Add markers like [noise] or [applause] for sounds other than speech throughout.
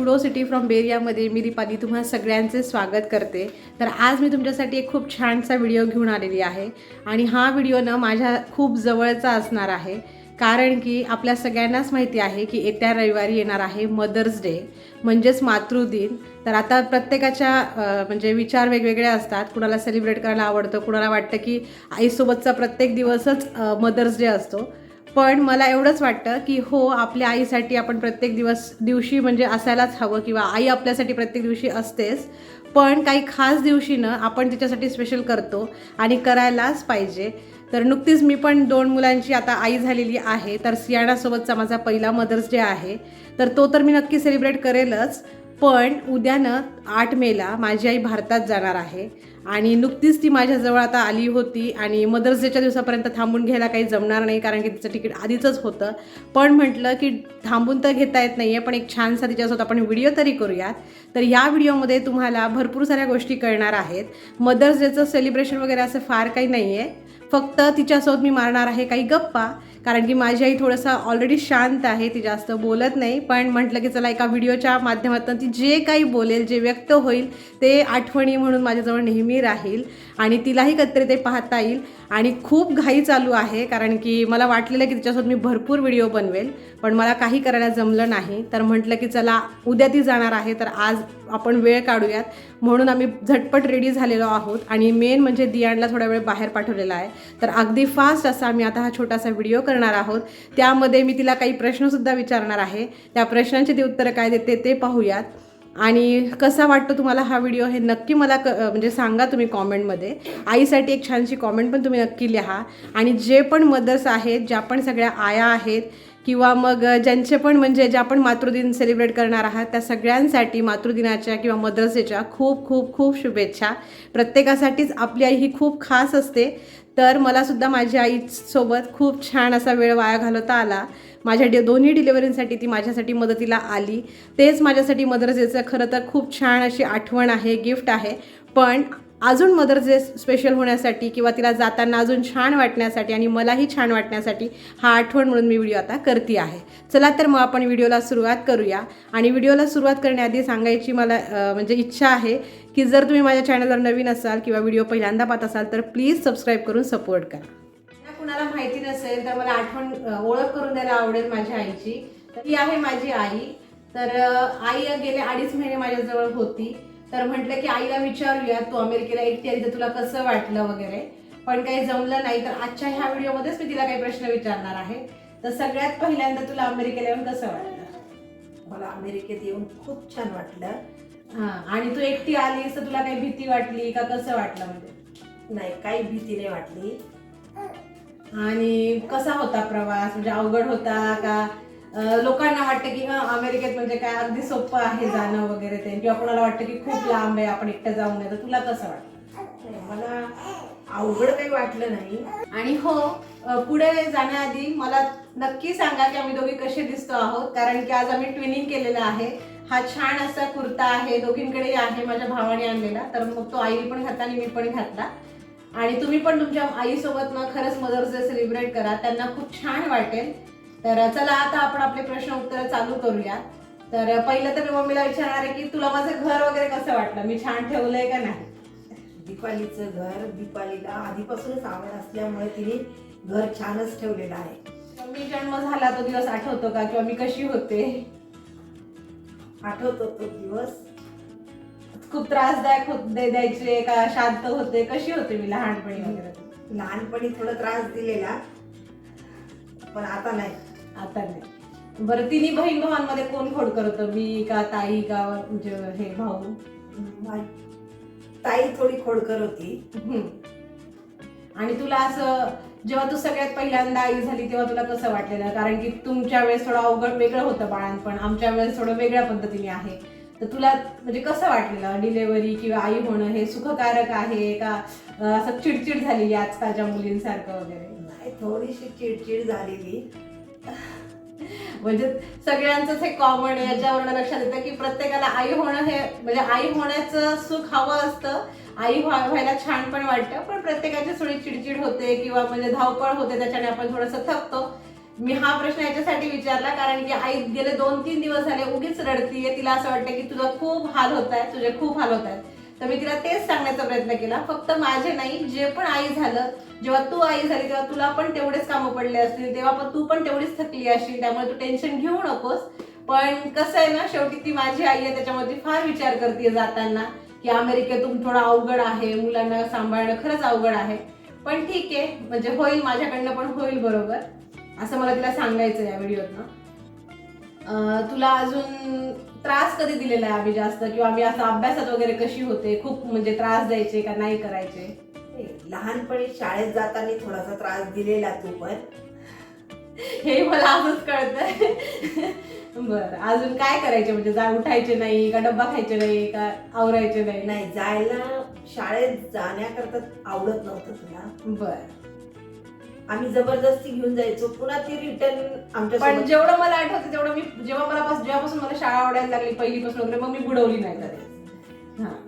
फुडो city from बेरियामध्ये मी दीपाली तुम्हा सगळ्यांचे स्वागत करते. तर आज मी तुमच्यासाठी एक खूप छानसा व्हिडिओ घेऊन आलेली आहे. आणि हा व्हिडिओ ना माझ्या खूप जवळचा असणार आहे. कारण की आपल्या सगळ्यांनाच माहिती आहे की येत्या रविवारी येणार आहे मदर्स डे म्हणजेच मातृदिन. तर आता प्रत्येकाच्या म्हणजे विचार वेगवेगळे असतात. कुणाला सेलिब्रेट करायला आवडतं कुणाला वाटतं की आईसोबतचा प्रत्येक दिवसच मदर्स डे असतो. पण मला एवढंच वाटतं की हो आपल्या आईसाठी आपण प्रत्येक दिवस दिवशी म्हणजे असायलाच हवं किंवा आई आपल्यासाठी प्रत्येक दिवशी असतेच. पण काही खास दिवशी ना आपण तिच्यासाठी स्पेशल करतो आणि करायलाच पाहिजे. तर नुकतीच मी पण दोन मुलांची आता आई झालेली आहे. तर सियाणासोबतचा माझा पहिला मदर्स डे आहे. तर तो तर मी नक्की सेलिब्रेट करेलच. पण उद्यानं आठ मेला माझी आई भारतात जाणार आहे. आणि नुकतीच ती माझ्याजवळ आता आली होती आणि मदर्स डेच्या दिवसापर्यंत थांबून घ्यायला काही जमणार नाही कारण की तिचं तिकीट आधीचंच होतं. पण म्हटलं की थांबून तर घेता येत नाही आहे पण एक छानसा तिच्यासोबत आपण व्हिडिओ तरी करूयात. तर या व्हिडिओमध्ये तुम्हाला भरपूर साऱ्या गोष्टी कळणार आहेत. मदर्स डेचं सेलिब्रेशन वगैरे असं फार काही नाही आहे फक्त तिच्यासोबत मी मारणार आहे काही गप्पा. कारण की माझी आई थोडंसं ऑलरेडी शांत आहे ती जास्त बोलत नाही. पण म्हटलं की चला एका व्हिडिओच्या माध्यमातून ती जे काही बोलेल जे व्यक्त होईल ते आठवणी म्हणून माझ्याजवळ नेहमी राहील आणि तिलाही कत्रे ते पाहता येईल. आणि खूप घाई चालू आहे कारण की मला वाटलेलं की तिच्यासोबत मी भरपूर व्हिडिओ बनवेल पण मला काही करायला जमलं नाही. तर म्हटलं की चला उद्या ती जाणार आहे तर आज आपण वेळ काढूयात. म्हणून आम्ही झटपट रेडी झालेलो आहोत आणि मेन म्हणजे दियाणला थोडा वेळ बाहेर पाठवलेला आहे. तर अगदी फास्ट असा आम्ही आता हा छोटासा व्हिडिओ करणार आहोत. त्यामध्ये मी तिला काही प्रश्नसुद्धा विचारणार आहे. त्या प्रश्नांची ती उत्तरं काय देते ते पाहूयात. आणि कसा वाटतो तुम्हाला हा व्हिडिओ हे नक्की मला क म्हणजे सांगा तुम्ही कॉमेंटमध्ये आईसाठी एक छानशी कॉमेंट पण तुम्ही नक्की लिहा. आणि जे पण मदर्स आहेत ज्या पण सगळ्या आया आहेत किंवा मग ज्यांचे पण म्हणजे ज्या पण मातृदिन सेलिब्रेट करणार आहात त्या सगळ्यांसाठी मातृदिनाच्या किंवा मदर्स डेच्या खूप खूप खूप शुभेच्छा. प्रत्येकासाठीच आपली आई ही खूप खास असते. तर मलासुद्धा माझ्या आईसोबत खूप छान असा वेळ वाया घालवता आला. माझ्या डे दोन्ही डिलिव्हरींसाठी ती माझ्यासाठी मदतीला आली. तेच माझ्यासाठी मदर्स डेचं खरं तर खूप छान अशी आठवण आहे गिफ्ट आहे. पण अजून मदर्स डे स्पेशल होण्यासाठी किंवा तिला जाताना अजून छान वाटण्यासाठी आणि मलाही छान वाटण्यासाठी हा आठवण म्हणून मी व्हिडिओ आता करते आहे. चला तर मग आपण व्हिडिओला सुरुवात करूया. आणि व्हिडिओला सुरुवात करण्याआधी सांगायची मला म्हणजे इच्छा आहे की जर तुम्ही माझ्या चॅनलवर नवीन असाल किंवा व्हिडिओ पहिल्यांदा पाहत असाल तर प्लीज सबस्क्राईब करून सपोर्ट करा. कुणाला माहिती नसेल तर मला आठवण ओळख करून द्यायला आवडेल माझ्या आईची. तर ती आहे माझी आई. तर आई गेले अडीच महिने माझ्याजवळ होती. तर म्हटलं की आईला विचारूया तू अमेरिकेला एकटी आली तर तुला कसं वाटलं वगैरे? पण काही जमलं नाही. तर आजच्या ह्या व्हिडिओमध्येच मी तिला काही प्रश्न विचारणार आहे. तर सगळ्यात पहिल्यांदा तुला अमेरिकेला येऊन कसं वाटलं? मला अमेरिकेत येऊन खूप छान वाटलं. हा आणि तू एकटी आलीस तर तुला काही भीती वाटली का? कसं वाटलं म्हणजे? नाही काही भीती नाही वाटली. आणि कसा होता प्रवास? म्हणजे अवघड होता का? लोकांना वाटतं की हा अमेरिकेत म्हणजे काय अगदी सोपं आहे जाणं वगैरे ते. किंवा कोणाला वाटतं की खूप लांब आहे आपण एकटं जाऊ नये तर तुला कसं वाटतं? मला अवघड काही वाटलं नाही. आणि हो पुढे जाण्याआधी मला नक्की सांगा की आम्ही दोघी कसे दिसतो आहोत. कारण की आज आम्ही ट्विनिंग केलेलं आहे. हा छान असा कुर्ता आहे. दोघींकडे आहे माझ्या भावाने आणलेला. तर मग तो आई पण घातला आणि मी पण घातला. आणि तुम्ही पण तुमच्या आईसोबत ना खरंच मदर्स डे सेलिब्रेट करा. त्यांना खूप छान वाटेल. तर चला आता आपण आपले प्रश्न उत्तर चालू करूया तर पहिलं तर मी मम्मीला विचारणार आहे की तुला माझं घर वगैरे कसं वाटलं? मी छान ठेवलंय का नाही? दीपालीचं घर दीपालीला आधीपासूनच आवड असल्यामुळे तिने घर छानच ठेवलेलं आहे. मी जन्म झाला तो दिवस आठवतो का? किंवा मी कशी होते? आठवतो तो दिवस. खूप त्रासदायक होत दे- द्यायचे का शांत होते? कशी होते मी लहानपणी वगैरे? लहानपणी थोडा त्रास दिलेला पण आता नाही. आता नाही. बरं तिन्ही बहीण भावांमध्ये कोण खोडकर होतं? मी का ताई का म्हणजे हे भाऊ? ताई थोडी खोडकर होती. आणि तुला असं जेव्हा तू सगळ्यात पहिल्यांदा आई झाली तेव्हा तुला कसं वाटलेलं? कारण की तुमच्या वेळेस थोडं अवघड वेगळं होतं बाळांपण. आमच्या वेळेस थोडं वेगळ्या पद्धतीने आहे. तर तुला म्हणजे कसं वाटलेलं? डिलेवरी किंवा आई होणं हे सुखकारक आहे का? असं चिडचिड झालेली आजकालच्या मुलींसारखं वगैरे? नाही थोडीशी चिडचिड झालेली. म्हणजे सगळ्यांचंच हे कॉमन आहे याच्यावरून लक्षात येतं की प्रत्येकाला आई होणं हे म्हणजे आई होण्याचं सुख हवं असतं. आई व्हा- व्हायला छान पण वाटतं पण प्रत्येकाची थोडी चिडचिड होते किंवा म्हणजे धावपळ होते त्याच्याने आपण थोडंसं थकतो. मी हा प्रश्न याच्यासाठी विचारला कारण की आई गेले दोन तीन दिवस झाले उगीच रडतीये. तिला असं वाटतं की तुझा खूप हाल होत आहे तुझे खूप हाल होत आहेत तर मी तिला तेच सांगण्याचा प्रयत्न केला. फक्त माझे नाही जे पण आई झालं जेव्हा तू आई झाली तेव्हा तुला पण तेवढेच कामं पडले असतील तेव्हा पण तू पण तेवढीच थकली असशील त्यामुळे तू टेन्शन घेऊ नकोस. पण कसं आहे ना शेवटी ती माझी आई आहे त्याच्यामध्ये फार विचार करते जाताना की अमेरिकेतून थोडं अवघड आहे मुलांना सांभाळणं खरंच अवघड आहे. पण ठीक आहे म्हणजे होईल माझ्याकडनं पण होईल बरोबर. असं मला तिला सांगायचं या व्हिडिओतनं. तुला अजून त्रास कधी दिलेला आहे आम्ही जास्त? किंवा आम्ही असं अभ्यासात वगैरे कशी होते? खूप म्हणजे त्रास द्यायचे का नाही करायचे? लहानपणी शाळेत जाताना थोडासा त्रास दिलेला तू पण. हे मला आजच कळतंय. बर अजून काय करायचे? म्हणजे जा उठायचे नाही का डब्बा खायचे नाही का आवरायचे नाही? नाही जायला शाळेत जाण्याकरता आवडत नव्हतं तुला. बर. आम्ही जबरदस्ती घेऊन जायचो. पुन्हा ती रिटर्न आमच्या पण जेवढं मला आठवतं तेवढं मी जेव्हा मला पास- जेव्हापासून मला शाळा आवडायला लागली पहिलीपासून वगैरे मग मी बुडवली नाही कधी. हा.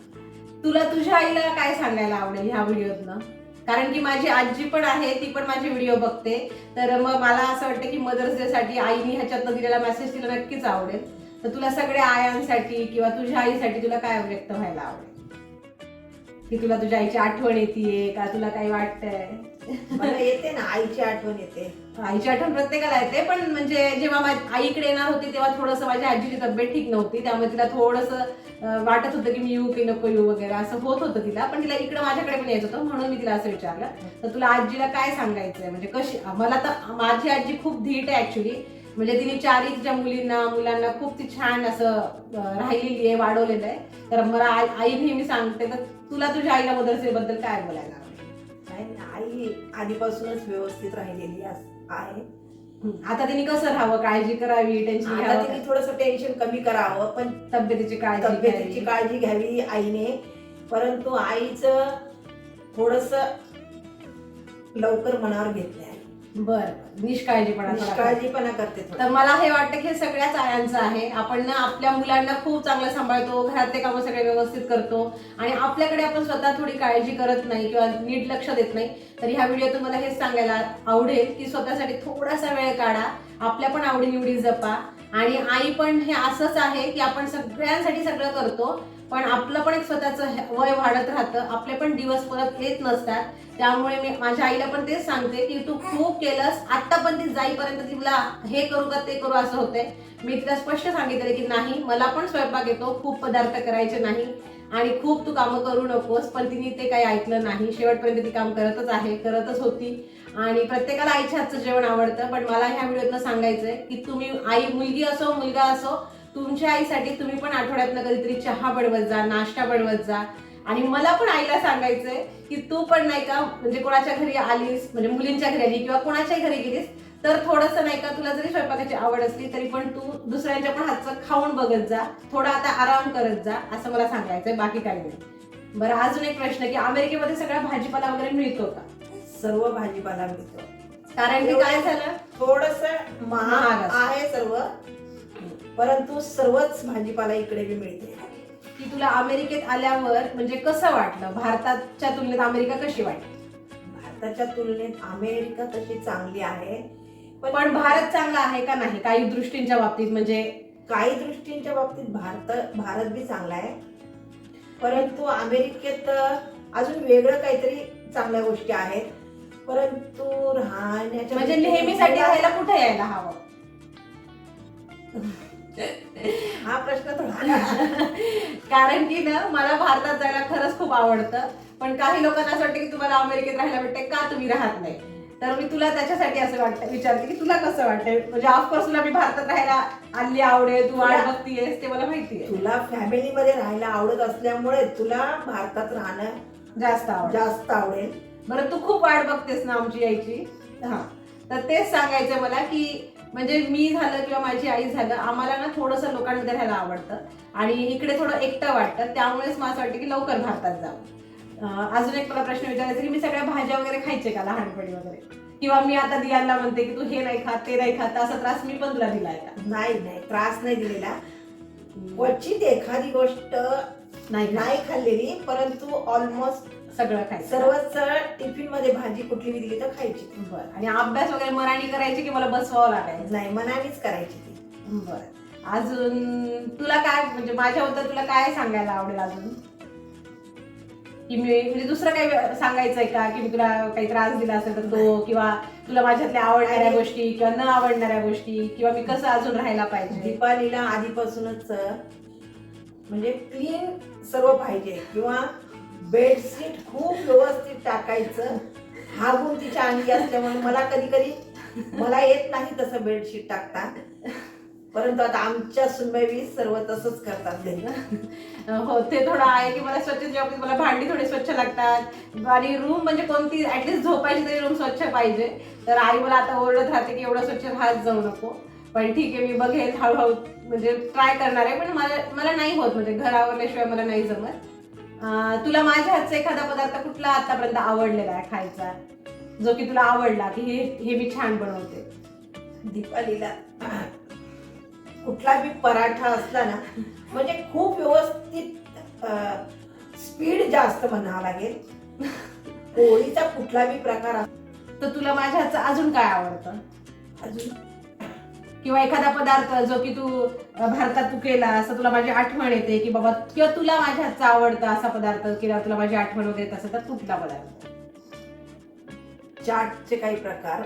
तुला तुझ्या आईला काय सांगायला आवडेल ह्या व्हिडिओतनं? कारण की माझी आजी पण आहे ती पण माझे व्हिडिओ बघते. तर मग मला असं वाटतं की मदर्स डे साठी आईने ह्याच्यातनं दिलेला मेसेज तिला नक्कीच आवडेल. तर तुला सगळ्या आयांसाठी किंवा तुझ्या आईसाठी तुला काय व्यक्त व्हायला आवडेल? की तुला तुझ्या आईची आठवण येते का? तुला काही वाटतंय? मला येते ना आईची आठवण येते. आईची आठवण प्रत्येकाला येते पण म्हणजे जेव्हा माझी आईकडे येणार होती तेव्हा थोडंसं माझ्या आजीची तब्येत ठीक नव्हती. त्यामुळे तिला थोडंसं अं, वाटत होतं की मी येऊ की नको येऊ वगैरे असं होत होतं तिला. पण तिला इकडे माझ्याकडे पण यायचं होतं म्हणून मी तिला असं विचारलं. तर तुला आजीला काय सांगायचंय? म्हणजे कशी मला तर माझी आजी खूप धीट आहे ऍक्च्युली म्हणजे तिने चारही तिच्या मुलींना मुलांना खूप ती छान असं अं, राहिलेली आहे वाढवलेलं आहे. तर मला आई आई नेहमी सांगते तर तुला तुझ्या आईला मदरसे बद्दल काय बोलायला? नाही, आई आधीपासूनच व्यवस्थित राहिलेली आहे. आता तिने कसं राहावं? काळजी करावी टेन्शन आता तिने थोडस टेन्शन कमी करावं पण तब्येतीची काळजी तब्येतीची. काळजी घ्यावी आईने. परंतु आईचं थोडस लवकर मनावर घेतले आहे बर निष्काळजीपणा थोडा. निष्काळजीपणा करते थोडं. तर मला हे वाटतं की हे सगळ्याच आयांचं आहे. आपण ना आपल्या मुलांना खूप चांगलं सांभाळतो घरातले कामं सगळे व्यवस्थित करतो. आणि आपल्याकडे आपण स्वतः थोडी काळजी करत नाही किंवा नीट लक्ष देत नाही. तर ह्या व्हिडिओतून मला हेच सांगायला आवडेल की स्वतःसाठी थोडासा वेळ काढा. आपल्या पण आवडीनिवडी जपा. आणि आई पण हे असंच आहे की आपण सगळ्यांसाठी सगळं करतो. पण आपलं पण एक स्वतःचं वय वाढत राहतं. आपले पण दिवस परत येत नसतात. त्यामुळे मी माझ्या आईला पण तेच सांगते की तू खूप केलंस आता पण ती जाईपर्यंत तिला हे करू का ते करू असं होते मी तिला स्पष्ट सांगितलं की नाही मला पण स्वयंपाक येतो खूप पदार्थ करायचे नाही आणि खूप तू कामं करू नकोस पण तिने ते काही ऐकलं नाही. शेवटपर्यंत ती काम करतच आहे करतच होती. आणि प्रत्येकाला आईच्या हातचं जेवण आवडतं पण मला ह्या व्हिडिओतनं सांगायचंय की तुम्ही आई मुलगी असो मुलगा असो तुमच्या आईसाठी तुम्ही पण आठवड्यातनं कधीतरी चहा बनवत जा नाश्ता बनवत जा. आणि मला पण आईला सांगायचंय की तू पण नाही का म्हणजे कोणाच्या घरी आलीस म्हणजे मुलींच्या घरी आली किंवा कोणाच्याही घरी गेलीस तर थोडंसं नाही का तुला जरी स्वयंपाकाची आवड असली तरी पण तू दुसऱ्यांच्या पण हातचं खाऊन बघत जा थोडा आता आराम करत जा असं मला सांगायचंय बाकी काही नाही. बरं अजून एक प्रश्न की अमेरिकेमध्ये सगळा भाजीपाला वगैरे मिळतो का? सर्व भाजीपाला मिळतो. कारण की काय झालं? थोडस महाग. आहे सर्व. परंतु सर्वच भाजीपाला इकडे बी मिळते. की तुला अमेरिकेत आल्यावर म्हणजे कसं वाटलं? भारताच्या तुलनेत अमेरिका कशी वाटली? भारताच्या तुलनेत अमेरिका तशी चांगली आहे. पण भारत चांगला आहे का नाही? काही दृष्टींच्या बाबतीत म्हणजे काही दृष्टींच्या बाबतीत भारत भारत बी चांगला आहे. परंतु अमेरिकेत अजून वेगळं काहीतरी चांगल्या गोष्टी आहेत. परंतु राहण्याच्या म्हणजे नेहमीसाठी राहायला कुठे यायला हवं? [laughs] हा प्रश्न थोडा कारण की ना मला भारतात जायला खरंच खूप आवडतं. पण काही लोकांना असं वाटतं की तुम्हाला अमेरिकेत राहायला भेटते का तुम्ही राहत नाही? तर मी तुला त्याच्यासाठी असं वाटतं विचारते की तुला कसं वाटतंय? म्हणजे ऑफकोर्स तुला मी भारतात राहायला आली आवडेल तू वाट बघतीयस ते मला माहिती आहे. तुला फॅमिलीमध्ये राहायला आवडत असल्यामुळे तुला भारतात राहणं जास्त आवड जास्त आवडेल. बरं तू खूप वाट बघतेस ना आमची यायची? हा. तर तेच सांगायचं मला की म्हणजे मी झालं किंवा माझी आई झालं आम्हाला ना थोडंसं लोकांमध्ये राहायला आवडतं. आणि इकडे थोडं एकटं वाटतं. त्यामुळेच मला असं वाटतं की लवकर भारतात जावं अं, अजून एक मला प्रश्न विचारायचा की मी सगळ्या भाज्या वगैरे खायचे का लहानपणी वगैरे? किंवा मी आता दियांना म्हणते की तू हे नाही खात ते नाही खात असा त्रास मी पण तुला दिलाय का? नाही नाही त्रास नाही दिलेला. क्वचित एखादी गोष्ट नाही. नाही खाल्लेली परंतु ऑलमोस्ट सगळं खायचं. सर्वच टिफिनमध्ये भाजी कुठली दिली तर खायची. बरं. आणि अभ्यास वगैरे मराठी करायची की मला बसवावं लागायचं? नाही मनानेच करायची ती. बरं. अजून तुला काय म्हणजे माझ्याबद्दल तुला काय सांगायला आवडेल अजून? की मी म्हणजे दुसरं काही सांगायचंय का? की मी तुला काही त्रास दिला असेल तर तो किंवा तुला माझ्यातल्या आवडणाऱ्या गोष्टी किंवा न आवडणाऱ्या गोष्टी किंवा मी कसं अजून राहायला पाहिजे? दीपालीला आधीपासूनच म्हणजे क्लीन सर्व पाहिजे. किंवा बेडशीट खूप व्यवस्थित टाकायचं. हा गुण तिच्या अंगी असल्यामुळे मला कधी कधी मला येत नाही तसं बेडशीट टाकता. परंतु आता आमच्या सुनबाई सर्व तसंच करतात ते हो ते थोडं आहे की मला स्वच्छ जेव्हा मला भांडी थोडी स्वच्छ लागतात. आणि रूम म्हणजे कोणती ऍटलीस्ट झोपायची तरी रूम स्वच्छ पाहिजे. तर आई मला आता ओरडत राहते की एवढं स्वच्छ राहत जाऊ नको. पण ठीक आहे मी बघेन हळूहळू म्हणजे ट्राय करणार आहे. पण मला मला नाही होत म्हणजे घर आवरल्याशिवाय मला नाही जमत. तुला माझ्या हातचा एखादा पदार्थ कुठला आतापर्यंत आवडलेला आहे खायचा? जो की तुला आवडला की हे हे मी छान बनवते. दीपालीला कुठला बी पराठा असला ना म्हणजे खूप व्यवस्थित स्पीड जास्त म्हणावं लागेल. पोळीचा कुठला बी प्रकार तर तुला माझ्या हातचं अजून काय आवडतं? अजून किंवा एखादा पदार्थ जो की तू भारतात तू केला असं तुला माझी आठवण येते की बाबा किंवा तुला माझ्या हातचा आवडता असा पदार्थ किंवा तुला माझी आठवण वगैरे असेल तर कुठला पदार्थ. चाटचे काही प्रकार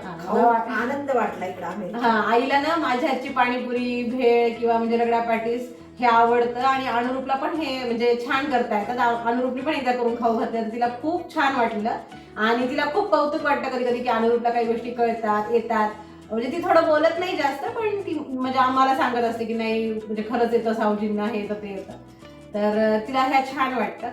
आनंद वाटला इकडे आम्ही. हा आईला ना माझ्या हातची पाणीपुरी भेळ किंवा म्हणजे रगडा पॅटीस हे आवडतं आणि अनुरूपला पण हे म्हणजे छान करता येतात. अनुरूपने पण एकदा करून खाऊ घातलं तिला खूप छान वाटलं. आणि तिला खूप कौतुक वाटतं कधी कधी की अनुरूपला काही गोष्टी कळतात येतात. म्हणजे ती थोडं बोलत नाही जास्त पण ती म्हणजे आम्हाला सांगत असते की नाही म्हणजे खरंच येतं सावजींना हे येतं ते येतं. तर तिला ह्या छान वाटतं.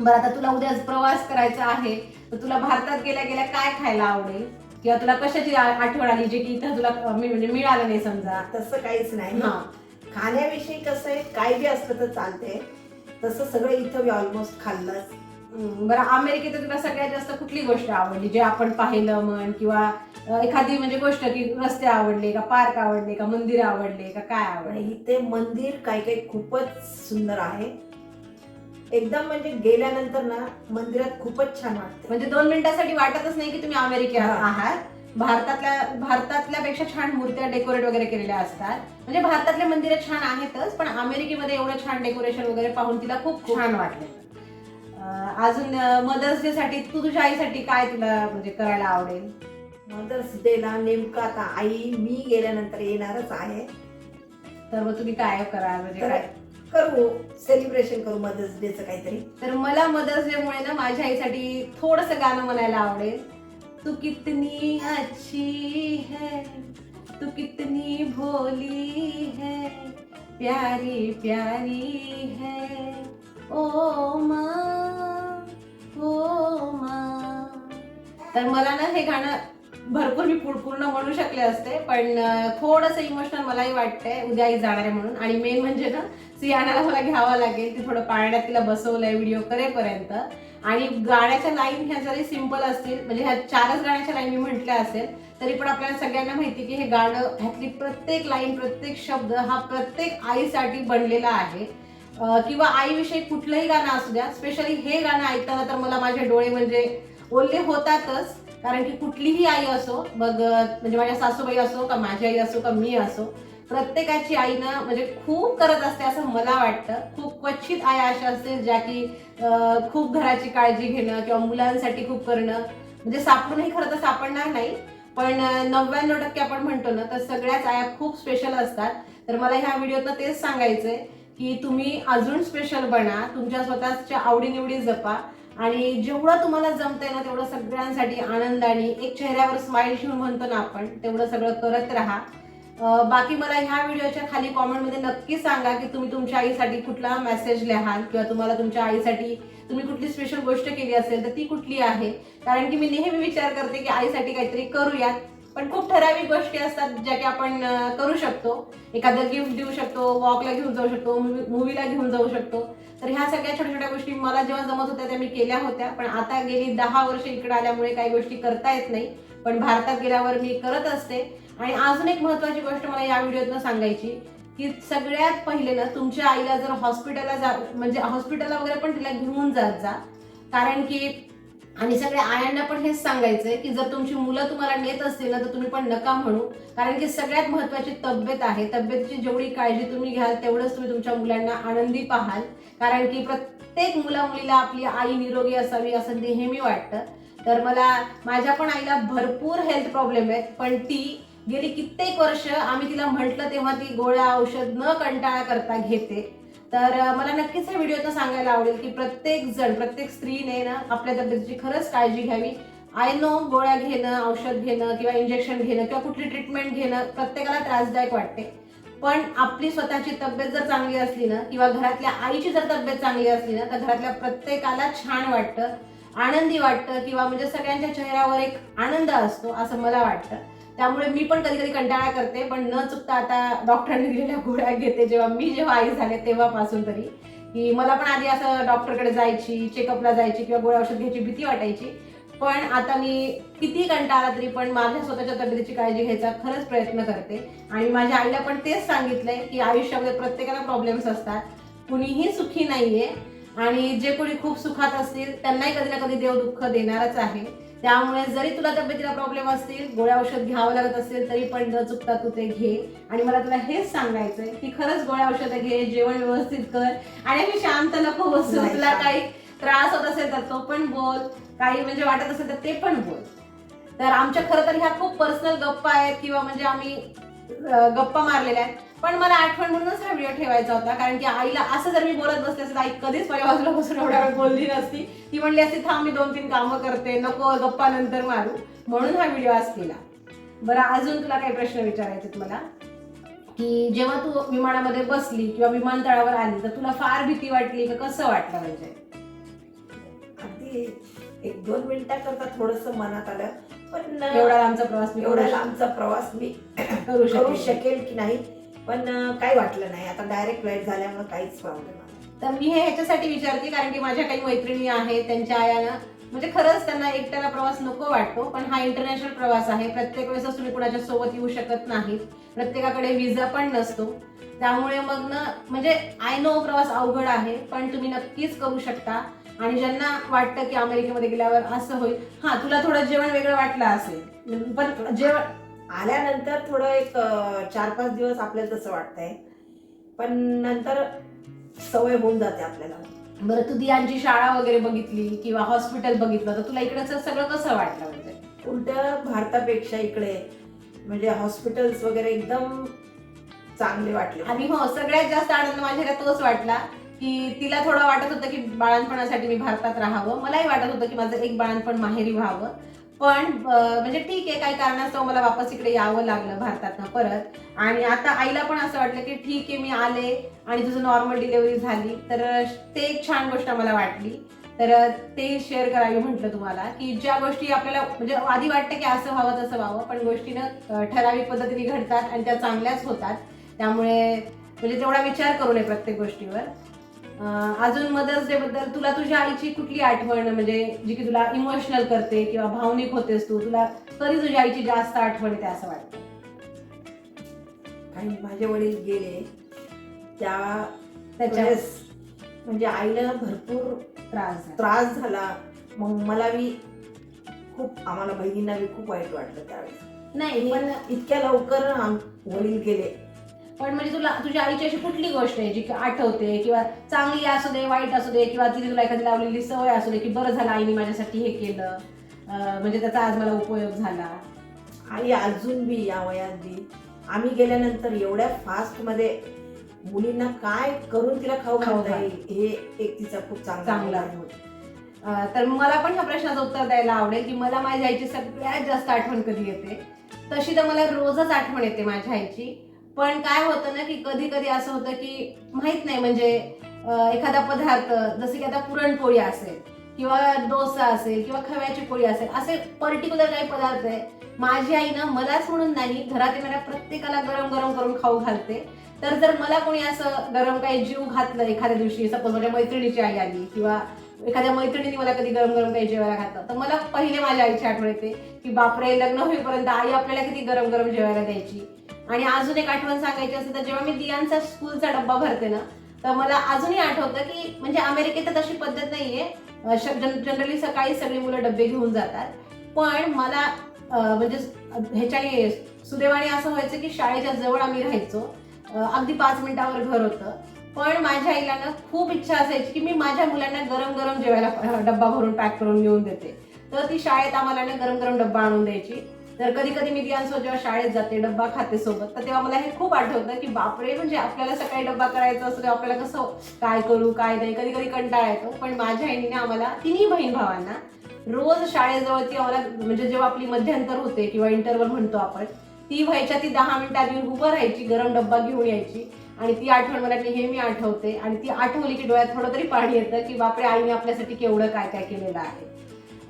बरं आता तुला उद्या प्रवास करायचा आहे तर तुला भारतात गेल्या गेल्या काय खायला आवडेल? किंवा तुला कशाची आठवण आली जे की इथं तुला मी- म्हणजे मिळालं नाही समजा? तसं काहीच नाही. हा. खाण्याविषयी कसं आहे काय बी असलं तर चालते तसं सगळं इथं मी ऑलमोस्ट खाल्लंच. बरं अमेरिकेत तुला सगळ्यात जास्त कुठली गोष्ट आवडली? जे आपण पाहिलं म्हण किंवा एखादी म्हणजे गोष्ट की रस्ते आवडले का पार्क आवडले का मंदिर आवडले का काय आवडले? इथे मंदिर काही काही खूपच सुंदर आहे. एकदम म्हणजे गेल्यानंतर ना मंदिरात खूपच छान वाटते. म्हणजे दोन मिनिटासाठी वाटतच नाही की तुम्ही अमेरिकेत. आहात. भारतातल्या भारतातल्या पेक्षा छान मूर्त्या डेकोरेट वगैरे केलेल्या असतात. म्हणजे भारतातले मंदिरं छान आहेतच पण अमेरिकेमध्ये एवढं छान डेकोरेशन वगैरे पाहून तिला खूप छान वाटलं. अजून मदर्स डे साठी तू तुझ्या आईसाठी काय तुला म्हणजे करायला आवडेल? मदर्स डेला नेमकं आता आई मी गेल्यानंतर येणारच आहे. तर मग तुम्ही काय कराल म्हणजे तर काय? करू सेलिब्रेशन करू मदर्स डेचं काहीतरी. तर मला मदर्स डे मुळे ना माझ्या आईसाठी थोडस गाणं म्हणायला आवडेल. तू कितनी अच्छी है तू कितनी भोली है प्यारी प्यारी है ओ माँ ओ तर मला ना हे गाणं भरपूर मी पूर्ण पूर्ण म्हणू शकले असते पण थोडंसं इमोशनल मलाही वाटतंय. उद्याही जाणार आहे म्हणून. आणि मेन म्हणजे ना सियानाला मला घ्यावं लागेल. ती थोडं पाळण्यात तिला बसवलंय व्हिडिओ करेपर्यंत. आणि गाण्याच्या लाईन ह्या जरी सिंपल असतील म्हणजे ह्या चारच गाण्याच्या लाईन मी म्हटल्या असेल तरी पण आपल्याला सगळ्यांना माहिती की हे गाणं ह्यातली प्रत्येक लाईन प्रत्येक शब्द हा प्रत्येक आईसाठी बनलेला आहे. किंवा आईविषयी कुठलंही गाणं असू द्या स्पेशली हे गाणं ऐकताना तर मला माझे डोळे म्हणजे ओले होतातच. कारण की कुठलीही आई असो मग म्हणजे माझ्या सासूबाई असो का माझी आई असो का मी असो प्रत्येकाची आई ना म्हणजे खूप करत असते असं मला वाटतं. खूप क्वचित आई अशा असतील ज्या की खूप घराची काळजी घेणं किंवा मुलांसाठी खूप करणं. म्हणजे सापडूनही खरं तर सापडणार नाही पण नव्याण्णव टक्के आपण म्हणतो ना तर सगळ्याच आया खूप स्पेशल असतात. तर मला ह्या व्हिडिओतनं तेच सांगायचंय. की तुम्ही अजून स्पेशल बना तुमच्या स्वतःच्या आवडीनिवडी जपा आणि जेवढं तुम्हाला जमतंय ना तेवढं सगळ्यांसाठी आनंदाने एक चेहऱ्यावर स्माईल ठेवून म्हणतो ना आपण तेवढं सगळं करत राहा. बाकी मला ह्या व्हिडिओच्या खाली कॉमेंटमध्ये नक्की सांगा की तुम्ही तुमच्या आईसाठी कुठला मेसेज लिहाल किंवा तुम्हाला तुमच्या आईसाठी तुम्ही कुठली स्पेशल गोष्ट केली असेल तर ती कुठली आहे? कारण की मी नेहमी विचार करते की आईसाठी काहीतरी करूयात. पण खूप ठराविक गोष्टी असतात ज्या की आपण करू शकतो. एखादं गिफ्ट देऊ शकतो वॉकला घेऊन जाऊ शकतो मूवीला घेऊन जाऊ शकतो. तर ह्या सगळ्या छोट्या छोट्या गोष्टी मला जेव्हा जमत होत्या त्या मी केल्या होत्या. पण आता गेली दहा वर्ष इकडे आल्यामुळे काही गोष्टी करता येत नाही. पण भारतात गेल्यावर मी करत असते. आणि अजून एक महत्वाची गोष्ट मला या व्हिडिओतनं सांगायची की सगळ्यात पहिले ना तुमच्या आईला जर हॉस्पिटलला जा म्हणजे हॉस्पिटलला वगैरे पण तिला घेऊन जात जा. कारण की आणि सगळ्या आयांना पण हेच सांगायचंय की जर तुमची मुलं तुम्हाला नेत असतील ना तर तुम्ही पण नका म्हणू. कारण की सगळ्यात महत्वाची तब्येत आहे. तब्येतीची जेवढी काळजी तुम्ही घ्याल तेवढंच तुम्ही तुमच्या मुलांना आनंदी पाहाल. कारण की प्रत्येक मुला मुलीला आपली आई निरोगी असावी असं नेहमी वाटतं. तर मला माझ्या पण आईला भरपूर हेल्थ प्रॉब्लेम आहेत. पण ती गेली कित्येक वर्ष आम्ही तिला म्हटलं तेव्हा ती गोळ्या औषध न कंटाळा करता घेते. तर मला नक्कीच या व्हिडिओतनं सांगायला आवडेल की प्रत्येक जण प्रत्येक स्त्रीने ना आपल्या तब्येतीची खरंच काळजी घ्यावी. आय नो गोळ्या घेणं औषध घेणं किंवा इंजेक्शन घेणं किंवा कुठली ट्रीटमेंट घेणं प्रत्येकाला त्रासदायक वाटते. पण आपली स्वतःची तब्येत जर चांगली असली ना किंवा घरातल्या आईची जर तब्येत चांगली असली ना तर घरातल्या प्रत्येकाला छान वाटतं आनंदी वाटतं किंवा म्हणजे सगळ्यांच्या चेहऱ्यावर एक आनंद असतो असं मला वाटतं. त्यामुळे मी पण कधी कधी कंटाळा करते पण न चुकता आता डॉक्टरांनी दिलेल्या गोळ्या घेते. जेव्हा मी जेव्हा आई झाले तेव्हापासून तरी. की मला पण आधी असं डॉक्टरकडे जायची चेकअपला जायची किंवा गोळ्या औषध घ्यायची भीती वाटायची. पण आता मी किती कंटाळा तरी पण माझ्या स्वतःच्या तब्येतीची काळजी घ्यायचा खरंच प्रयत्न करते. आणि माझ्या आईला पण तेच सांगितलंय की आयुष्यामध्ये प्रत्येकाला प्रॉब्लेम्स असतात. कुणीही सुखी नाहीये. आणि जे कोणी खूप सुखात असतील त्यांनाही कधी ना कधी देव दुःख देणारच आहे. त्यामुळे जरी तुला तब्येतीला प्रॉब्लेम असतील गोळ्या औषध घ्यावं लागत असेल तरी पण न चुकता तू ते घे. आणि मला तुला हेच सांगायचंय की खरंच गोळ्या औषधं घे जेवण व्यवस्थित कर. आणि अशी शांत नको बसू तुला. काही त्रास होत असेल तर तो पण बोल. काही म्हणजे वाटत असेल तर ते पण बोल. तर आमच्या खरं तर ह्या खूप पर्सनल गप्पा आहेत किंवा म्हणजे आम्ही गप्पा मारलेल्या आहेत. पण मला आठवण म्हणूनच हा व्हिडिओ ठेवायचा होता. कारण की आईला असं जर मी बोलत बसले असते आई कधीच माझ्या बाजूला बसून एवढ्या वेळ बोलली नसती. ती म्हणली असती थांब मी दोन तीन कामं करते. नको गप्पा नंतर मारू. म्हणून हा व्हिडिओ आज केला. बरं अजून तुला काही प्रश्न विचारायचे मला? की जेव्हा तू विमानामध्ये बसली किंवा विमानतळावर आली तर तुला फार भीती वाटली का कसं वाटलं म्हणजे? अगदी एक दोन मिनिटाकरता थोडस मनात आलं. पण एवढा लांबचा प्रवास मी एवढा लांबचा प्रवास मी शक- करू करू शकेल की नाही. पण काही वाटलं नाही. आता डायरेक्ट फ्लाईट झाल्यामुळे काहीच प्रॉब्लेम तर मी हे ह्याच्यासाठी विचारते कारण की माझ्या काही मैत्रिणी आहेत त्यांच्या आयानं म्हणजे खरंच त्यांना एकट्याला प्रवास नको वाटतो पण हा इंटरनॅशनल प्रवास आहे. प्रत्येक वेळेस तुम्ही कुणाच्या सोबत येऊ शकत नाहीत. प्रत्येकाकडे विजा पण नसतो. त्यामुळे मग ना म्हणजे आय नो प्रवास अवघड आहे पण तुम्ही नक्कीच करू शकता. आणि ज्यांना वाटतं की अमेरिकेमध्ये गेल्यावर असं होईल हा तुला थोडं जेवण वेगळं वाटलं असेल. पण जेवण आल्यानंतर थोडं एक चार पाच दिवस आपल्याला तसं वाटतंय. पण नंतर सवय होऊन जाते आपल्याला. बरं तू दियांची शाळा वगैरे बघितली किंवा हॉस्पिटल बघितलं तर तुला इकडचं सगळं कसं वाटलं म्हणजे? उलट भारतापेक्षा इकडे म्हणजे हॉस्पिटल्स वगैरे एकदम चांगले वाटले. आणि हो सगळ्यात जास्त आनंद माझ्याला तोच वाटला की तिला थोडं वाटत होतं की बाळणपणासाठी मी भारतात राहावं. मलाही वाटत होतं की माझं एक बाळणपण माहेरी व्हावं. पण म्हणजे ठीक आहे काही कारणास्तव मला वापस इकडे यावं लागलं भारतातनं परत. आणि आता आईला पण असं वाटलं की ठीक आहे मी आले आणि तुझं नॉर्मल डिलेवरी झाली. तर ते एक छान गोष्ट मला वाटली. तर ते शेअर करावी म्हटलं तुम्हाला की ज्या गोष्टी आपल्याला म्हणजे आधी वाटतं की असं व्हावं तसं व्हावं. पण गोष्टीनं ठराविक पद्धतीने घडतात आणि त्या चांगल्याच होतात. त्यामुळे म्हणजे तेवढा विचार करू नये प्रत्येक गोष्टीवर. अजून मदर्स डे बद्दल तुला तुझ्या आईची कुठली आठवण म्हणजे जी की तुला इमोशनल करते किंवा भावनिक होतेस तू तुला कधी तुझ्या आईची जास्त आठवण येते असं वाटतं? आणि माझे वडील गेले. त्या त्याच्या वेळेस म्हणजे आईला भरपूर त्रास. त्रास झाला. मग मला बी खूप आम्हाला बहिणींना बी खूप वाईट वाटलं त्यावेळेस. नाही पण इतक्या लवकर वडील गेले. पण म्हणजे तुला तुझ्या आईची अशी कुठली गोष्ट आहे जी की आठवते किंवा चांगली असू दे वाईट असू दे किंवा तिने तुला एखादी लावलेली सवय असू दे की बरं झालं आईने माझ्यासाठी हे केलं म्हणजे त्याचा आज मला उपयोग झाला? आई अजून बी या वयात बी आम्ही गेल्यानंतर एवढ्या फास्टमध्ये मुलींना काय करून तिला खाऊ खाऊ घालता येईल हे एक तिचा खूप चांगला चांगला. आहे. अं, तर मला पण ह्या प्रश्नाचं उत्तर द्यायला आवडेल की मला माझ्या आईची सगळ्यात जास्त आठवण कधी येते? तशी तर मला रोजच आठवण येते माझ्या आईची. पण काय होतं ना की कधी कधी असं होतं की माहीत नाही म्हणजे एखादा पदार्थ जसं की आता पुरणपोळी असेल किंवा डोसा असेल किंवा खव्याची पोळी असेल असे पर्टिक्युलर काही पदार्थ आहे. माझी आई ना मलाच म्हणून नाही घरात येणाऱ्या प्रत्येकाला गरम गरम करून खाऊ घालते. तर जर मला कोणी असं गरम काही जीव घातलं एखाद्या दिवशी सपोज माझ्या मैत्रिणीची आई आली किंवा एखाद्या मैत्रिणीने मला कधी गरम गरम काही जेवायला घातलं तर मला पहिले माझ्या आईची आठवण येते की बापरे लग्न होईपर्यंत आई आपल्याला किती गरम गरम जेवायला द्यायची. आणि अजून एक आठवण सांगायची असेल तर जेव्हा मी दियांचा स्कूलचा डब्बा भरते ना तर मला अजूनही आठवतं की म्हणजे अमेरिकेत तर तशी पद्धत नाहीये. जनरली सकाळी सगळी मुलं डबे घेऊन जातात. पण मला म्हणजे ह्याच्याने सुदैवाने असं व्हायचं की शाळेच्या जवळ आम्ही राहायचो. अगदी पाच मिनिटावर घर होतं. पण माझ्या आईला ना खूप इच्छा असायची की मी माझ्या मुलांना गरम गरम जेवायला डब्बा भरून पॅक करून घेऊन देते. तर ती शाळेत आम्हाला ना गरम गरम डब्बा आणून द्यायची. तर कधी कधी मी दियांसोबत जेव्हा शाळेत जाते डब्बा खाते सोबत तर तेव्हा मला हे खूप आठवतं की बापरे म्हणजे आपल्याला सकाळी डब्बा करायचा असतो तेव्हा आपल्याला कसं काय करू काय नाही कधी कधी कंटाळा येतो. पण माझ्या आईने आम्हाला तिन्ही बहीण भावांना रोज शाळेजवळ ती आम्हाला म्हणजे जेव्हा आपली मध्यंतर होते किंवा इंटरवल म्हणतो आपण ती व्हायच्या ती दहा मिनिटात येऊन उभं राहायची गरम डब्बा घेऊन यायची. आणि ती आठवण मला नेहमी आठवते. आणि ती आठवली की डोळ्यात थोडं तरी पाणी येतं की बापरे आईने आपल्यासाठी केवढं काय काय केलेलं आहे.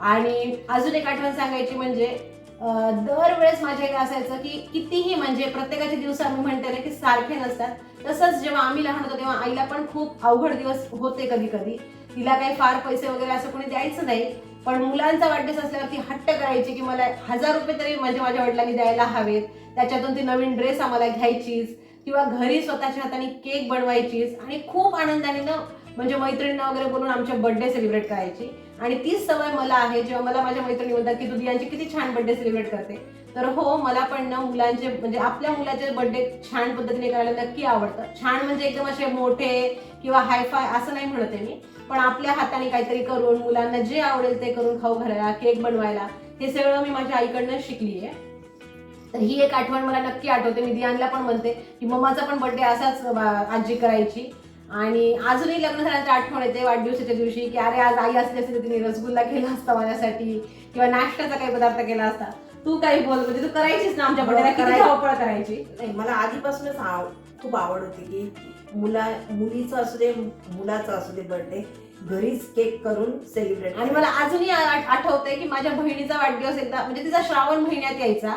आणि अजून एक आठवण सांगायची म्हणजे दरवेळेस माझ्या इकडे असायचं की कितीही म्हणजे प्रत्येकाचे दिवस आम्ही म्हणते ना की सारखे नसतात. तसंच जेव्हा आम्ही लहान होतो तेव्हा आईला पण खूप अवघड दिवस होते कधी कधी तिला काही फार पैसे वगैरे असं कोणी द्यायचं नाही. पण मुलांचा वाढदिवस असल्यावर ती हट्ट करायची की मला हजार रुपये तरी म्हणजे माझ्या वडिलांनी द्यायला हवेत. त्याच्यातून ती नवीन ड्रेस आम्हाला घ्यायचीच. किंवा घरी स्वतःच्या हाताने केक बनवायचीच. आणि खूप आनंदाने ना म्हणजे मैत्रिणींना वगैरे बोलून आमच्या बर्थडे सेलिब्रेट करायची. आणि तीच सवय मला आहे जेव्हा मला माझ्या मैत्रिणी म्हणतात की तू दियांची किती छान बर्थडे सेलिब्रेट करते. तर हो मला पण ना मुलांचे म्हणजे आपल्या मुलाचे बर्थडे छान पद्धतीने करायला नक्की आवडतं. छान म्हणजे एकदम असे मोठे किंवा हायफाय असं नाही म्हणते मी पण आपल्या हाताने काहीतरी करून मुलांना जे आवडेल ते करून खाऊ घालायला केक बनवायला हे सगळं मी माझ्या आईकडनं शिकली आहे तर ही एक आठवण मला नक्की आठवते. मी दियानला पण म्हणते की मम्माचा पण बर्थडे असाच आजी करायची. आणि अजूनही लग्न झाल्याची आठवण येते वाढदिवसाच्या दिवशी की अरे आज आई असली असती तर तिने रसगुल्ला केला असता माझ्यासाठी किंवा नाश्त्याचा काही पदार्थ केला असता. तू काही बोल म्हणजे तू करायचीस ना आमच्या किती करायची. धावपळ करायची? नाही मला आधीपासूनच आव खूप आवड होती की मुला मुलीचं असू दे मुलाचं असू दे बर्थडे घरीच केक करून सेलिब्रेट आणि मला अजूनही आठवतंय की माझ्या बहिणीचा वाढदिवस एकदा म्हणजे तिचा श्रावण महिन्यात यायचा.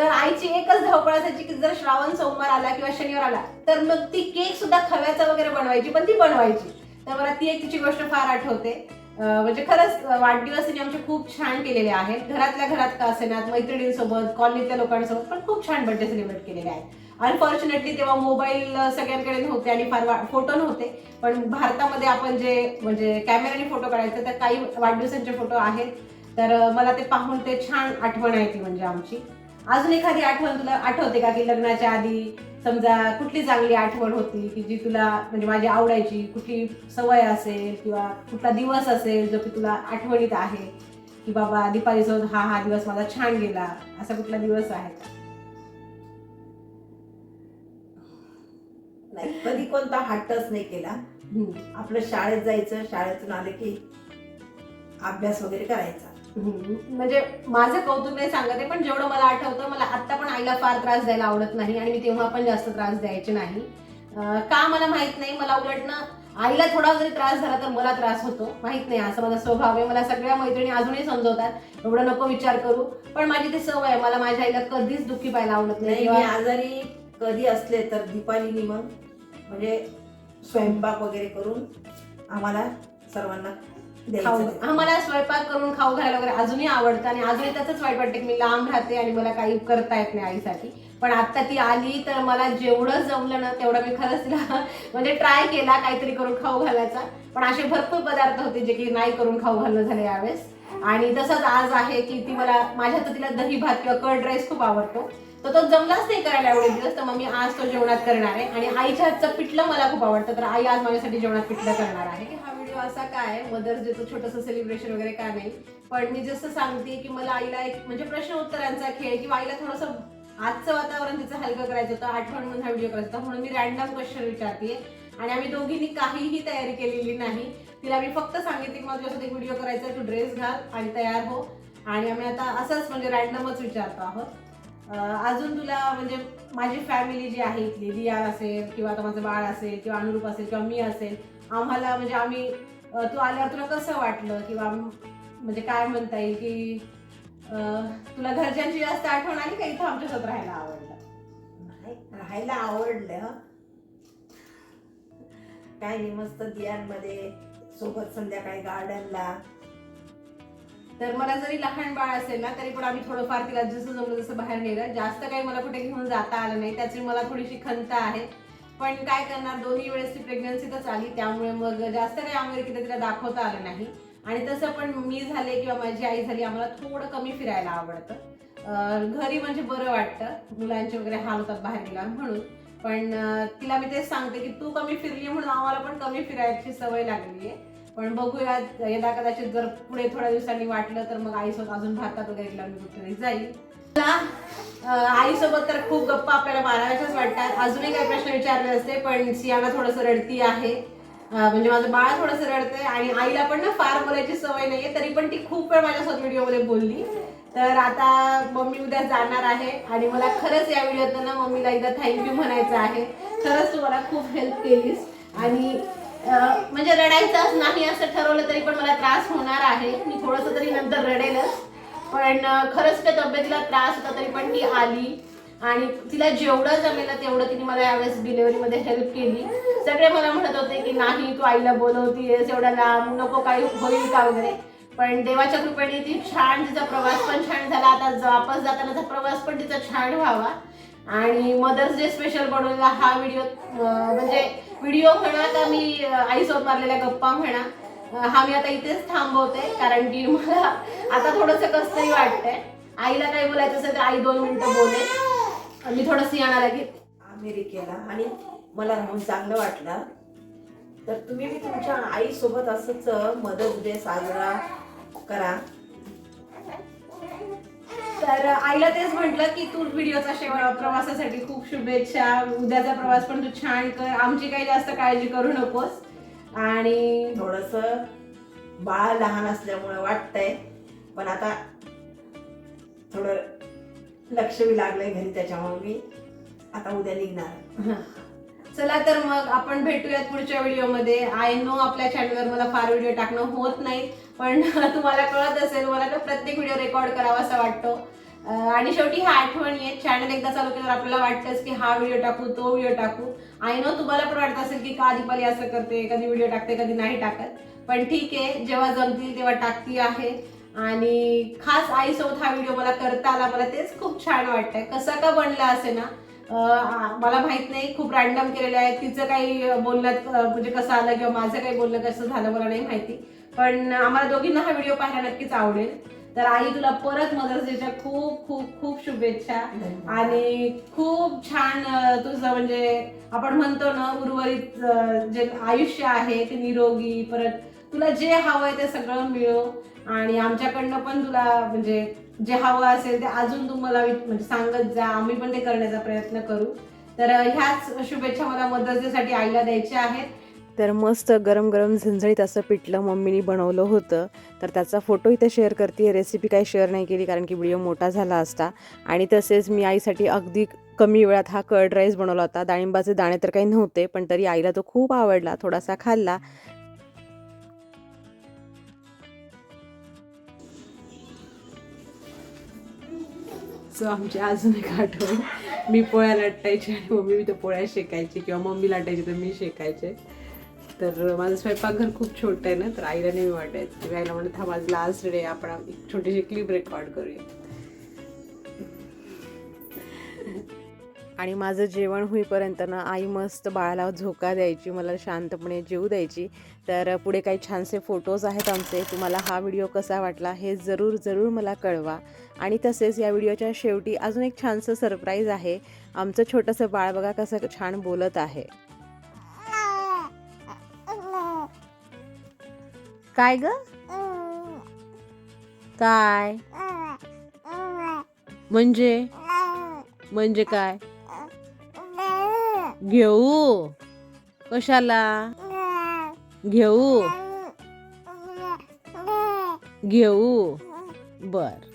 तर आईची एकच धावपळ असायची की जर श्रावण सोमवार आला किंवा शनिवार आला तर मग ती केक सुद्धा खव्याचा वगैरे बनवायची पण ती बनवायची. तर मला ती एक तिची गोष्ट फार आठवते. म्हणजे खरंच वाढदिवसांनी वाढदिवस तिने आमचे खूप छान केलेले आहेत. घरातल्या घरात का असेनात मैत्रिणींसोबत कॉलनीतल्या लोकांसोबत पण खूप छान बर्थडे सेलिब्रेट केलेले आहेत. अनफॉर्च्युनेटली तेव्हा मोबाईल सगळ्यांकडे नव्हते आणि फार फोटो नव्हते. पण भारतामध्ये आपण जे म्हणजे कॅमेऱ्याने फोटो काढायचे तर काही वाढदिवसांचे फोटो आहेत. तर मला ते पाहून ते छान आठवण आहे ती म्हणजे आमची. अजून एखादी आठवण तुला आठवते का की लग्नाच्या आधी समजा कुठली चांगली आठवण होती की जी तुला म्हणजे माझी आवडायची कुठली सवय असेल किंवा कुठला दिवस असेल जो की तुला आठवणीत आहे की बाबा दीपालीसोबत हा हा दिवस माझा छान गेला असा कुठला दिवस आहे का नाही कधी कोणता हट्टच नाही केला. आपलं शाळेत जायचं शाळेतून आले की अभ्यास वगैरे करायचा. म्हणजे माझं कौतुक नाही सांगत आहे पण जेवढं मला आठवतं मला आता पण आईला फार त्रास द्यायला आवडत नाही आणि मी तेव्हा पण जास्त त्रास द्यायचे नाही. का मला माहीत नाही मला उलट ना आईला थोडा जरी त्रास झाला तर मला त्रास होतो माहीत नाही. असा माझा स्वभाव आहे. मला सगळ्या मैत्रिणी अजूनही समजवतात एवढं नको विचार करू. पण माझी ती सवय आहे मला माझ्या आईला कधीच दुःखी पाहायला आवडत नाही. मी आजारी कधी असले तर दीपालीनी मग म्हणजे स्वयंपाक वगैरे करून आम्हाला सर्वांना खाऊ हा मला स्वयंपाक करून खाऊ घालायला वगैरे अजूनही आवडतं आणि अजूनही त्याचंच वाईट वाटतं की मी लांब राहते आणि मला काही करता येत नाही आईसाठी. पण आता ती आली तर मला जेवढं जमलं ना तेवढं मी खरंच तिला [laughs] म्हणजे ट्राय केला काहीतरी करून खाऊ घालायचा. पण असे भरपूर पदार्थ होते जे की नाही करून खाऊ घालणं झाले यावेळेस. आणि तसंच आज आहे की ती मला माझ्या तर तिला दही भात किंवा कर्ड राईस खूप आवडतो. तर तो जमलाच नाही करायला एवढे दिवस तर मग मी आज तो जेवणात करणार आहे. आणि आईच्या हातचं पिठलं मला खूप आवडतं तर आई आज माझ्यासाठी जेवणात पिठलं करणार आहे. असा काय? मदर्स डेचं छोटंसं सेलिब्रेशन वगैरे काय नाही. पण मी जसं सांगते की मला आईला एक म्हणजे प्रश्न उत्तरांचा खेळ किंवा आईला थोडंसं आजचं वातावरण तिचं हलकं करायचं होतं आठवण म्हणून हा व्हिडिओ करायचा होता. म्हणून मी रॅन्डम क्वेश्चन विचारते. आणि आम्ही दोघींनी काहीही तयारी केलेली नाही. तिला मी फक्त सांगितले की मला तुझ्यासोबत एक व्हिडिओ करायचा तू ड्रेस घाल आणि तयार हो. आणि आम्ही आता असंच म्हणजे रॅन्डमच विचारतो आहोत. अजून तुला म्हणजे माझी फॅमिली जी आहे इथली रिया असेल किंवा आता माझं बाळ असेल किंवा अनुरूप असेल किंवा मी असेल आम्हाला म्हणजे आम्ही तू आल्यावर तुला कसं वाटलं किंवा म्हणजे काय म्हणता येईल की तुला घरच्यांची जास्त आठवण आली का इथं आमच्यासोबत राहायला आवडलं? नाही, राहायला आवडलं. काय नाही मस्त दियांमध्ये सोबत संध्याकाळी गार्डनला तर मला जरी लहान बाळ असेल ना तरी पण आम्ही थोडंफार तिला जसं जमलं तसं बाहेर नेलं. जास्त काही मला कुठे घेऊन जाता आलं नाही त्याची मला थोडीशी खंत आहे. पण काय करणार? दोन्ही वेळेस ती प्रेग्नन्सीतच आली त्यामुळे मग जास्त काही अमेरिकेत तिला दाखवता आलं नाही. आणि तसं पण मी झाले किंवा माझी आई झाली आम्हाला थोडं कमी फिरायला आवडतं. घरी म्हणजे बरं वाटतं. मुलांचे वगैरे हाल होतात बाहेर गेला म्हणून. पण तिला मी तेच सांगते की तू कमी फिरली म्हणून आम्हाला पण कमी फिरायची सवय लागली आहे. पण बघूया यदा कदाचित जर पुढे थोड्या दिवसांनी वाटलं तर मग आईसोबत अजून भारतात वगैरे मी कुठेतरी जाईल. आईसोबत तर खूप गप्पा आपल्याला माराव्याच्याच वाटतात. अजूनही काही प्रश्न विचारले असते पण सियाना थोडंसं रडती आहे. म्हणजे माझं बाळ थोडंसं रडतंय आणि आईला पण ना फार बोलायची सवय नाहीये तरी पण ती खूप वेळ माझ्यासोबत व्हिडिओमध्ये बोलली. तर आता मम्मी उद्या जाणार आहे आणि मला खरंच या व्हिडिओत ना मम्मीला एकदा थँक्यू म्हणायचं आहे. खरंच तू मला खूप हेल्प केलीस. आणि म्हणजे रडायचंच नाही असं ठरवलं तरी पण मला त्रास होणार आहे. मी थोडंसं तरी नंतर रडेलच. पण खरंच त्या तब्येतीला त्रास होता तरी पण ती आली. आणि तिला जेवढं जमेल तेवढं तिने मला यावेळेस डिलेवरीमध्ये हेल्प केली. सगळे मला म्हणत होते की नाही तू आईला बोलवतीयस एवढा लांब नको काही होईल का वगैरे. पण देवाच्या कृपेने ती छान तिचा प्रवास पण छान झाला. आता वापस जातानाचा प्रवास पण तिचा छान व्हावा. आणि मदर्स डे स्पेशल बनवलेला हा व्हिडिओ म्हणजे व्हिडिओ म्हणा का मी आईसोबत मारलेल्या गप्पा म्हणा हा मी आता इथेच थांबवते कारण की मला आता थोडंसं कसं तरी वाटतंय. आईला काही बोलायचं असेल तर आई दोन मिनिटं बोले. मी थोडंसं येणारा घेते अमेरिकेला. आणि मला राहून चांगलं वाटलं. तर तुम्ही मी तुमच्या आईसोबत असंच मदत डे साजरा करा. तर आईला तेच म्हटलं की तू व्हिडिओचा शेवट प्रवासासाठी खूप शुभेच्छा. उद्याचा प्रवास पण तू छान कर. आमची काही जास्त काळजी करू नकोस. आणि थोडस बाळ लहान असल्यामुळे वाटतंय. पण आता थोडं लक्ष बी लागलंय घरी त्याच्यामुळे मी. आता उद्या निघणार. [laughs] चला तर मग आपण भेटूयात पुढच्या व्हिडिओमध्ये. आय नो आपल्या चॅनलवर मला फार व्हिडिओ टाकणं होत नाही पण [laughs] तुम्हाला कळत असेल मला ना प्रत्येक व्हिडिओ रेकॉर्ड करावा असा वाटतो. आणि शेवटी ह्या आठवणी आहेत चॅनल एकदा चालू केल्यावर आपल्याला वाटतंच की हा व्हिडिओ टाकू तो व्हिडिओ टाकू. आय नो तुम्हाला पण वाटत असेल की का दीपाली असं करते कधी व्हिडिओ टाकते कधी नाही टाकत. पण ठीक आहे जेव्हा जमतील तेव्हा टाकती आहे. आणि खास आईसोबत हा व्हिडिओ मला करता आला मला तेच खूप छान वाटतंय. कसा का बनला असे ना मला माहीत नाही. खूप रँडम केलेलं आहे तिचं काही बोलण्यात म्हणजे कसं आलं किंवा माझं काही बोलणं कसं झालं मला नाही माहिती. पण आम्हाला दोघींना हा व्हिडिओ पाहायला नक्कीच आवडेल. तर आई तुला परत मदर्स डेच्या खूप खूप खूप शुभेच्छा. आणि खूप छान तुझं म्हणजे आपण म्हणतो ना उर्वरित जे आयुष्य आहे ते निरोगी परत तुला जे हवंय ते सगळं मिळो. आणि आमच्याकडनं पण तुला म्हणजे जे हवं असेल ते अजून तुम्हाला म्हणजे सांगत जा. आम्ही पण ते करण्याचा प्रयत्न करू. तर ह्याच शुभेच्छा मला मदर्स डेसाठी आईला द्यायच्या आहेत. तर मस्त गरम गरम झणझणीत असं पिठलं मम्मीनी बनवलं होतं. तर त्याचा फोटो इथे शेअर करते. रेसिपी काही शेअर नाही केली कारण की व्हिडिओ मोठा झाला असता. आणि तसेच मी आईसाठी अगदी कमी वेळात हा कर्ड राईस बनवला होता. डाळिंबाचे दाणे तर काही नव्हते पण तरी आईला तो खूप आवडला. थोडासा खाल्ला. सो आमची अजून एक आठवण. मी पोळ्या लाटायची आणि मम्मी मी तर पोळ्या शेकायची किंवा मम्मी लाटायची तर मी शेकायचे. तर माझं स्वयंपाकघर खूप छोटं आहे ना तर आईला नेहमी वाटायचं. मी आईला म्हणत हा माझा लास्ट डे आपण एक छोटीशी क्लिप रेकॉर्ड करूया. आणि माझं जेवण होईपर्यंत ना आई मस्त बाळाला झोका द्यायची मला शांतपणे जेवू द्यायची. तर पुढे काही छानसे फोटोज आहेत आमचे तुम्हाला हा व्हिडिओ कसा वाटला हे जरूर जरूर मला कळवा. आणि तसेच या व्हिडिओच्या शेवटी अजून एक छानसं सरप्राईज आहे. आमचं छोटंसं बाळ बघा कसं छान बोलत आहे. काय ग? काय? म्हणजे? म्हणजे काय? घेऊ? कशाला? घेऊ? घेऊ? बर.